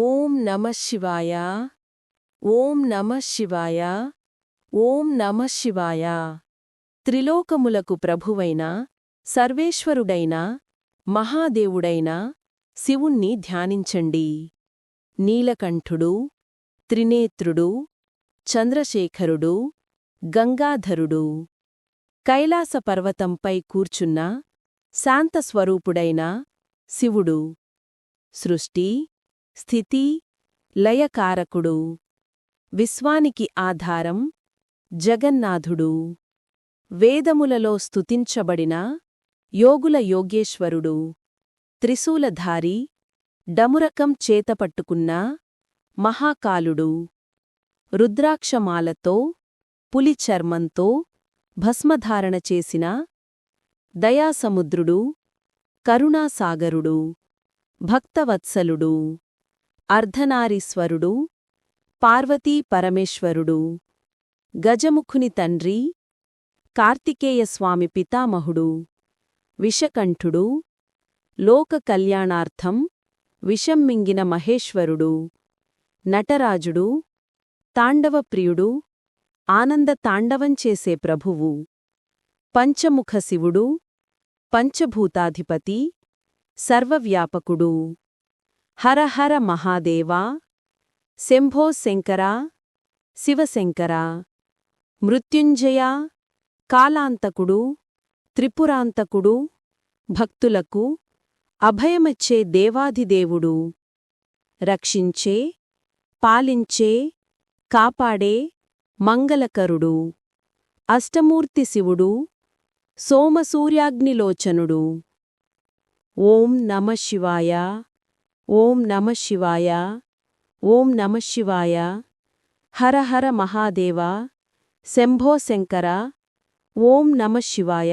ఓం నమ శివాయ. ఓం నమ శివాయ. ఓం నమ శివాయ. త్రిలోకములకు ప్రభువైన సర్వేశ్వరుడైన మహాదేవుడైన శివుణ్ణి ధ్యానించండి. నీలకంఠుడు త్రినేత్రుడు చంద్రశేఖరుడు గంగాధరుడు. కైలాస పర్వతంపై కూర్చున్న శాంతస్వరూపుడైన శివుడు. సృష్టి స్థితి లయకారకుడు. విశ్వానికి ఆధారం జగన్నాథుడు. వేదములలో స్తుతించబడిన యోగుల యోగేశ్వరుడు. త్రిశూలధారి డమురకం చేతపట్టుకున్న మహాకాలుడు. రుద్రాక్షమాలతో పులి చర్మంతో భస్మధారణ చేసిన దయాసముద్రుడు. కరుణాసాగరుడు. భక్తవత్సలుడు. అర్ధనారీశ్వరుడు పార్వతీ పరమేశ్వరుడు గజముఖుని తండ్రి కార్తికేయస్వామి పితామహుడు విషకంఠుడు లోక కళ్యాణార్థం విషం మింగిన మహేశ్వరుడు నటరాజుడు తాండవప్రియుడు ఆనంద తాండవం చేసే ప్రభువు పంచముఖ శివుడు పంచభూతాధిపతి సర్వవ్యాపకుడు. హరహర మహాదేవా శంభో శంకరా శివశంకరా మృత్యుంజయ కాలాంతకుడు త్రిపురాంతకుడు భక్తులకు అభయమచ్చే దేవాధిదేవుడు. రక్షించే పాలించే కాపాడే మంగళకరుడు. అష్టమూర్తి శివుడు సోమసూర్యాగ్నిలోచనుడు ఓం నమ శివాయ. ఓం నమ శివాయ ఓం నమ శివాయ హర హర మహాదేవ శంభో శంకర ఓం నమ శివాయ